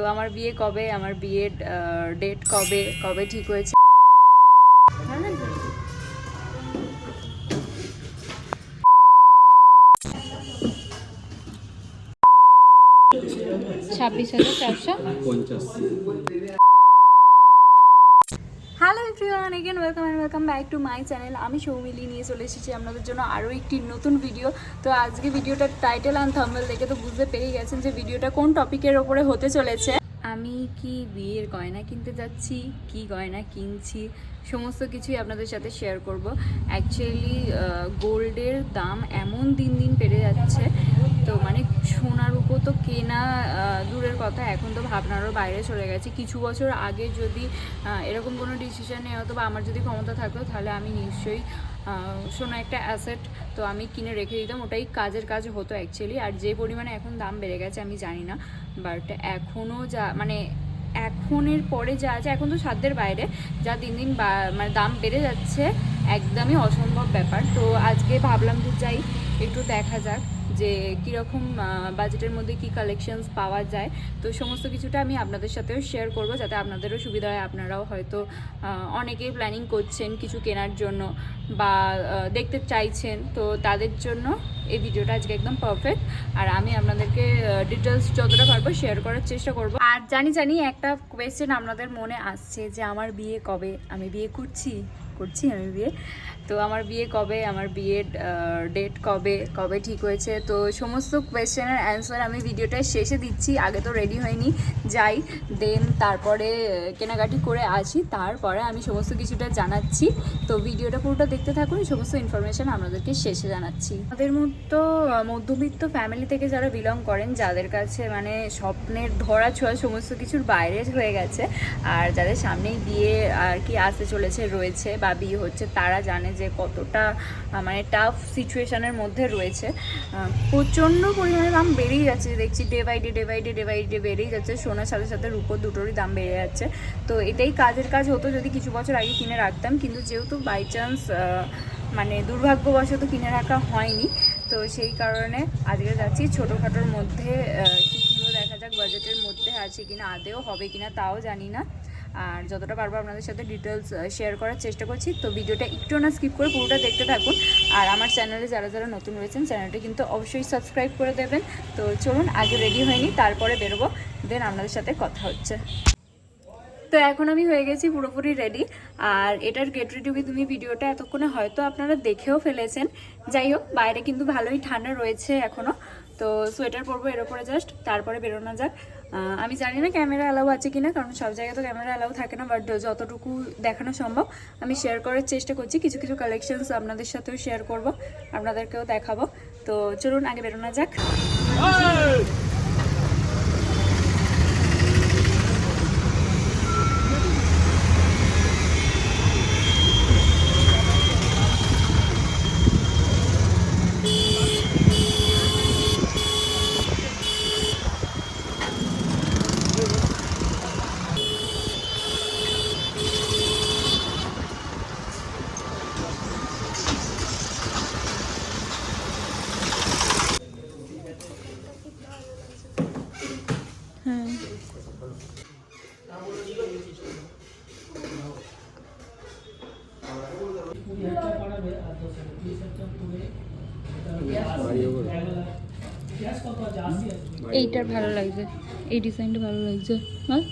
তো আমার বিয়ে কবে? আমার বিয়ের ডেট কবে? কবে ঠিক হয়েছে? ছাব্বিশ হাজার চারশো? পঞ্চাশ। Everyone again welcome and welcome back to my channel আমি সৌমিলি নিয়ে চলে এসেছি আপনাদের জন্য আরও একটি নতুন ভিডিও তো আজকে ভিডিওটার টাইটেল অ্যান্ড থাম্বেল দেখে তো বুঝতে পেরে গেছেন যে ভিডিওটা কোন টপিকের ওপরে হতে চলেছে। আমি কি বিয়ের গয়না কিনতে যাচ্ছি, কি গয়না কিনছি, সমস্ত কিছুই আপনাদের সাথে শেয়ার করব। অ্যাকচুয়ালি গোল্ডের দাম এমন দিন দিন বেড়ে যাচ্ছে। তো মানে সোনার তো কেনা দূরের কথা, এখন তো ভাবনারও বাইরে চলে গেছে। কিছু বছর আগে যদি এরকম কোনো ডিসিশান নেওয়া হতো বা আমার যদি ক্ষমতা থাকতো, তাহলে আমি নিশ্চয়ই সোনা একটা অ্যাসেট তো আমি কিনে রেখে দিতাম। ওটাই কাজের কাজ হতো অ্যাকচুয়ালি আর যে পরিমাণে এখন দাম বেড়ে গেছে, আমি জানি না। বাট এখনও যা মানে এখনের পরে যা আছে, এখন তো সাধ্যের বাইরে। যা দিন দিন মানে দাম বেড়ে যাচ্ছে, একদমই অসম্ভব ব্যাপার। তো আজকে ভাবলাম যে যাই, একটু দেখা যাক। যে কীরকম বাজেটের মধ্যে কি কালেকশনস পাওয়া যায়। তো সমস্ত কিছুটা আমি আপনাদের সাথেও শেয়ার করব যাতে আপনাদেরও সুবিধা হয়। আপনারাও হয়তো অনেকেই প্ল্যানিং করছেন কিছু কেনার জন্য বা দেখতে চাইছেন। তো তাদের জন্য এই ভিডিওটা আজকে একদম পারফেক্ট আর আমি আপনাদেরকে ডিটেলস যতটা পারব শেয়ার করার চেষ্টা করব। আর জানি জানি একটা কোয়েশ্চেন আপনাদের মনে আসছে যে, আমার বিয়ে কবে? আমি বিয়ে করছি? করছি আমি বিয়ে। তো আমার বিয়ে কবে? আমার বিয়ের ডেট কবে? কবে ঠিক হয়েছে? তো সমস্ত কোয়েশ্চেনের অ্যান্সার আমি ভিডিওটার শেষে দিচ্ছি। আগে তো রেডি হয়নি। যাই দেন তারপরে কেনাকাটি করে আসি। তারপরে আমি সমস্ত কিছুটা জানাচ্ছি। তো ভিডিওটা পুরোটা দেখতে থাকুন। সমস্ত ইনফরমেশান আপনাদেরকে শেষে জানাচ্ছি। আমাদের মতো মধ্যবিত্ত ফ্যামিলি থেকে যারা বিলং করেন, যাদের কাছে মানে স্বপ্নের ধরা ছোঁয়া সমস্ত কিছুর বাইরে হয়ে গেছে। আর যাদের সামনেই বিয়ে আর কি আসতে চলেছে, রয়েছে বা বিয়ে হচ্ছে, তারা জানে যে কতটা মানে টাফ সিচুয়েশনের মধ্যে রয়েছে। প্রচণ্ড পরিমাণে দাম বেড়েই যাচ্ছে দেখছি day by day day by day day by day বেড়েই যাচ্ছে, সোনার সাথে সাথে রূপোর দুটোরই দাম বেড়ে যাচ্ছে। তো এটাই কাজের কাজ হতো যদি কিছু বছর আগে কিনে রাখতাম, কিন্তু যেহেতু বাই চান্স মানে দুর্ভাগ্যবশত কিনে রাখা হয়নি, তো সেই কারণে আজকে যাচ্ছি ছোটোখাটোর মধ্যে কি দেখা যাক বাজেটের মধ্যে আছে কিনা, আদেও হবে কিনা, তাও জানি না। আর যতটা পারব আপনাদের সাথে ডিটেলস শেয়ার করার চেষ্টা করছি। তো ভিডিওটা একটু না স্কিপ করে পুরোটা দেখতে থাকুন। আর আমার চ্যানেলে যারা যারা নতুন রয়েছেন চ্যানেলটা কিন্তু অবশ্যই সাবস্ক্রাইব করে দেবেন। তো চলুন, আগে রেডি হয়নি তারপরে বেরোবো। দেন আপনাদের সাথে কথা হচ্ছে। তো এখন আমি হয়ে গেছি পুরোপুরি রেডি আর এটার গেট রেডি উইথ তুমি ভিডিওটা এতক্ষণে হয়তো আপনারা দেখেও ফেলেছেন। যাই হোক, বাইরে কিন্তু ভালোই ঠান্ডা রয়েছে এখনও তো সোয়েটার পরবো এর উপরে জাস্ট তারপরে বেরোনো যাক। আমি জানি না ক্যামেরা অ্যালাউ আছে কিনা, কারণ সব জায়গায় তো ক্যামেরা অ্যালাউ থাকে না বাট যতটুকু দেখানো সম্ভব, আমি শেয়ার করার চেষ্টা করছি। কিছু কিছু কালেকশনস আপনাদের সাথেও শেয়ার করব, আপনাদেরকেও দেখাবো। তো চলুন, আগে বেরোনো যাক। এইটার ভালো লাগছে। এই ডিজাইনটা ভালো লাগছে। হ্যাঁ?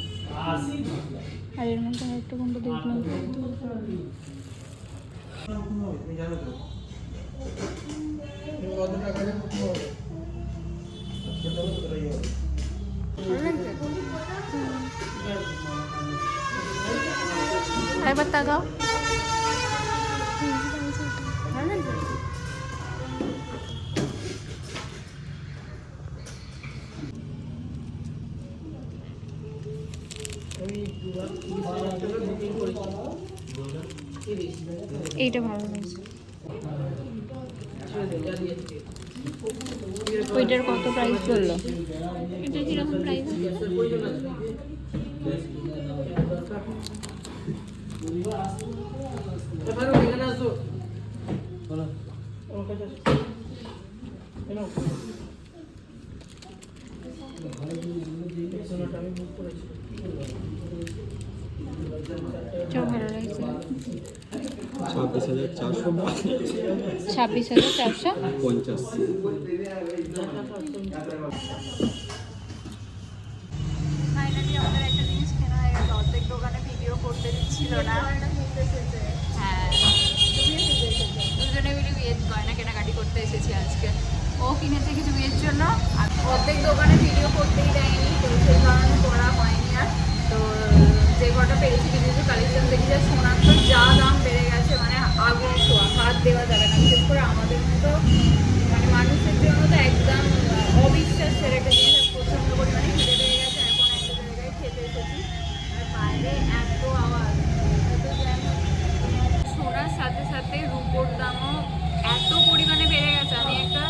আর এর মধ্যে একটা কোনটা দেখলাম? আরেকবার তাকাও এইটা ভালো লাগছে। ওইটার কত প্রাইস বলল? এটা কীরকম প্রাইস চোখ ছাব্বিশ হাজার চারশো ছাব্বিশ হাজার চারশো? পঞ্চাশ। ফাইনালি আমাদের একটা জিনিস কেনা হয়ে গেছে অর্ধেক দোকানে ভিডিও করতে দিচ্ছিল না। হ্যাঁ। দুজনে মিলে বিয়ের গয়না কেনাকাটি করতে এসেছি আজকে। ও কিনেছে কিছু বিয়ের জন্য? আর অর্ধেক দোকানে ভিডিও করতেই দেয়নি তো সেই কারণে করা হয়নি আর। তো যে কটা পেরেছি কিছু কিছু কালেকশন দেখি যে সোনার তো যা দাম বেড়ে গেছে। মানে আগুন ছোঁয়া হাত দেওয়া যাবে না। বিশেষ করে আমাদের মতো মানে মানুষের জন্য তো একদম অবিশ্বাসের একটা জিনিস প্রচণ্ড পরিমাণে খিদে পেয়ে গেছে। এখন একটা জায়গায় খেতে এসেছি। আর বাইরে এত আওয়াজ। সোনার সাথে সাথে রূপোর দামও এত পরিমাণে বেড়ে গেছে। আমি একটা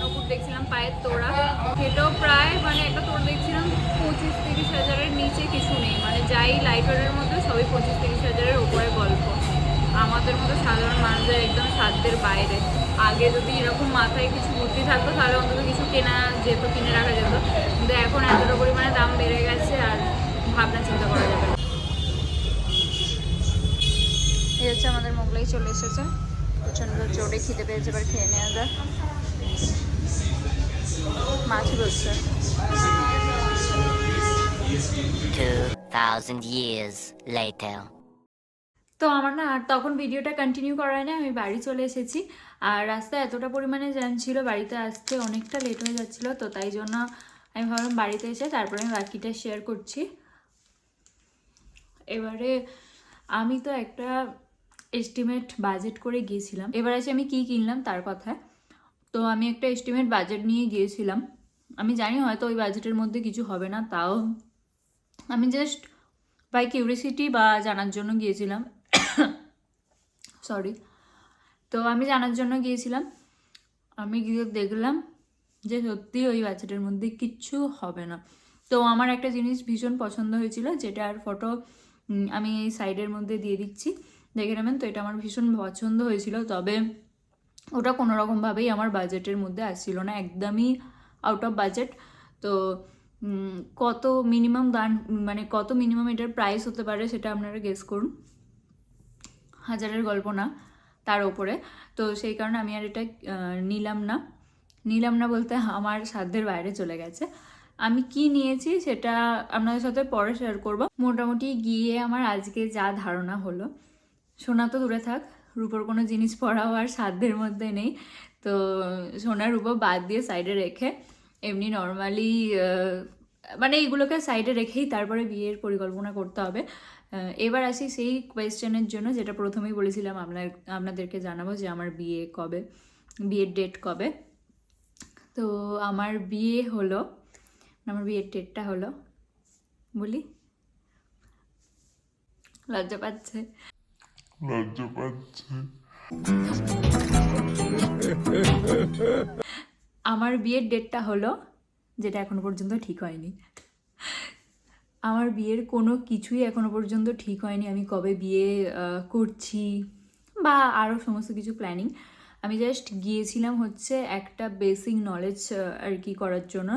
নকুর দেখছিলাম পায়ের তোড়া। সেটাও প্রায় মানে একটা তোড় দেখছিলাম, পঁচিশ তিরিশ হাজারের নিচে কিছু নেই। মানে যাই লাইটারের মধ্যে, সবই পঁচিশ তিরিশ আমাদের মতো সাধারণ মানুষদের একদম সাধ্যের বাইরে। আগে যদি এরকম মাথায় কিছু বুদ্ধি থাকতো তাহলে অন্তত কিছু কেনা যেত কিনে রাখা যেত। কিন্তু এখন এতটা পরিমাণে দাম বেড়ে গেছে আর ভাবনা চিন্তা করা যাবে না। এই হচ্ছে আমাদের মোগলাই চলে এসেছে। প্রচণ্ড জোরে খিদে পেয়েছে এবার খেয়ে নেওয়া যাক। মাছ বসছে 2,000 years later. তো আমার না আর তখন ভিডিওটা কন্টিনিউ করা হয় না আমি বাড়ি চলে এসেছি। আর রাস্তায় এতটা পরিমাণে জ্যাম ছিল, বাড়িতে আসতে অনেকটা লেট হয়ে যাচ্ছিল, তো তাই জন্য আমি ভাবলাম বাড়িতে এসে তারপরে আমি বাকিটা শেয়ার করছি। এবারে আমি তো একটা এস্টিমেট বাজেট করে গিয়েছিলাম। এবার আছে আমি কি কিনলাম তার কথা তো আমি একটা এস্টিমেট বাজেট নিয়ে গিয়েছিলাম। আমি জানি হয়তো ওই বাজেটের মধ্যে কিছু হবে না, তাও আমি জাস্ট বাই কিউরিসিটি বা জানার জন্য গিয়েছিলাম। সরি তো আমি জানার জন্য গিয়েছিলাম। আমি গিয়ে দেখলাম যে সত্যি ওই বাচ্চাটার মধ্যে কিচ্ছু হবে না। তো আমার একটা জিনিস ভীষণ পছন্দ হয়েছিল, যেটা আর ফটো আমি এই সাইডের মধ্যে দিয়ে দিচ্ছি। দেখে নেবেন, তো এটা আমার ভীষণ পছন্দ হয়েছিল। তবে ওটা কোনো রকমভাবেই আমার বাজেটের মধ্যে আসছিল না, একদমই আউট অফ বাজেট তো কত মিনিমাম দান মানে কত মিনিমাম এটার প্রাইস হতে পারে সেটা আপনারা গেস করুন। হাজারের গল্প না, তার ওপরে। তো সেই কারণে আমি আর এটা নিলাম না। নিলাম না বলতে আমার সাধ্যের বাইরে চলে গেছে। আমি কি নিয়েছি সেটা আপনাদের সাথে পরে শেয়ার করব। মোটামুটি গিয়ে আমার আজকে যা ধারণা হলো, সোনা তো দূরে থাক, রূপোর কোনো জিনিস পরাও আর সাধ্যের মধ্যে নেই। তো সোনার রূপো বাদ দিয়ে সাইডে রেখে এমনি নর্মালি মানে এইগুলোকে সাইডে রেখেই তারপরে বিয়ের পরিকল্পনা করতে হবে। এবার আসি সেই কোয়েশ্চেনের জন্য যেটা প্রথমেই বলেছিলাম আপনার আপনাদেরকে জানাব যে আমার বিয়ে কবে বিয়ের ডেট কবে। তো আমার বিয়ে হলো আমার বিয়ের ডেটটা হলো বলি? লজ্জা পাচ্ছে। লজ্জা পাচ্ছে। আমার বিয়ের ডেটটা হলো যেটা এখনও পর্যন্ত ঠিক হয়নি। আমার বিয়ের কোনো কিছুই এখনও পর্যন্ত ঠিক হয়নি। আমি কবে বিয়ে করছি বা আরও সমস্ত কিছু প্ল্যানিং আমি জাস্ট গিয়েছিলাম হচ্ছে একটা বেসিক নলেজ আর কি করার জন্য,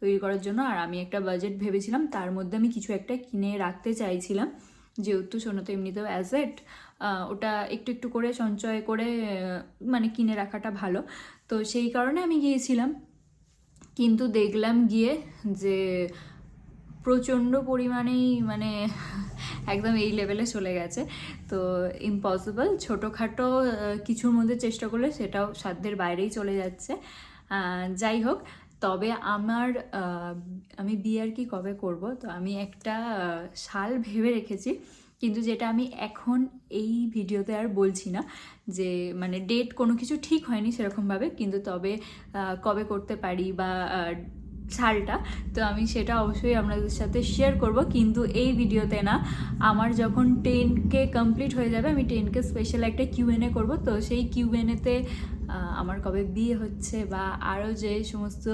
তৈরি করার জন্য। আর আমি একটা বাজেট ভেবেছিলাম, তার মধ্যে আমি কিছু একটা কিনে রাখতে চাইছিলাম। যেহেতু সোনা তো এমনিতেও অ্যাসেট ওটা একটু একটু করে সঞ্চয় করে মানে কিনে রাখাটা ভালো। তো সেই কারণে আমি গিয়েছিলাম। কিন্তু দেখলাম গিয়ে যে প্রচণ্ড পরিমাণেই মানে একদম এই লেভেলে চলে গেছে। তো ইম্পসিবল ছোটোখাটো কিছুর মধ্যে চেষ্টা করলে সেটাও সাধ্যের বাইরেই চলে যাচ্ছে। যাই হোক, তবে আমার আমি বিয়ে আর কি কবে করব? তো আমি একটা সাল ভেবে রেখেছি। কিন্তু যেটা আমি এখন এই ভিডিওতে আর বলছি না যে মানে ডেট কোনো কিছু ঠিক হয়নি সেরকমভাবে। কিন্তু তবে কবে করতে পারি বা আহ, তো আমি সেটা অবশ্যই আপনাদের সাথে শেয়ার করব। কিন্তু এই ভিডিওতে না আমার যখন টেন কে কমপ্লিট হয়ে যাবে আমি টেন কে স্পেশাল একটা কিউএনএ করব। তো সেই কিউএনএতে আমার কবে বিয়ে হচ্ছে বা আরও যে সমস্ত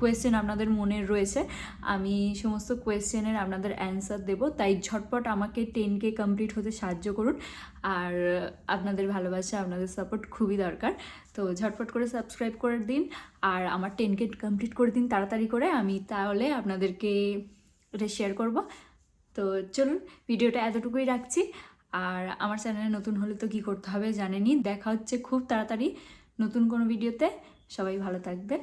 কোয়েশ্চেন আপনাদের মনে রয়েছে, আমি সমস্ত কোয়েশ্চেনের আপনাদের অ্যান্সার দেব। তাই ঝটপট আমাকে টেন কে কমপ্লিট হতে সাহায্য করুন। আর আপনাদের ভালোবাসা, আপনাদের সাপোর্ট খুবই দরকার। তো ঝটপট করে সাবস্ক্রাইব করে দিন। আর আমার টেন কে কমপ্লিট করে দিন তাড়াতাড়ি করে। আমি তাহলে আপনাদেরকে এটা শেয়ার করব। তো চলুন, ভিডিওটা এতটুকুই রাখছি। আর আমার চ্যানেলে নতুন হলে তো কী করতে হবে জানেনই। দেখা হচ্ছে খুব তাড়াতাড়ি। নতুন কোনো ভিডিওতে সবাই ভালো থাকবেন।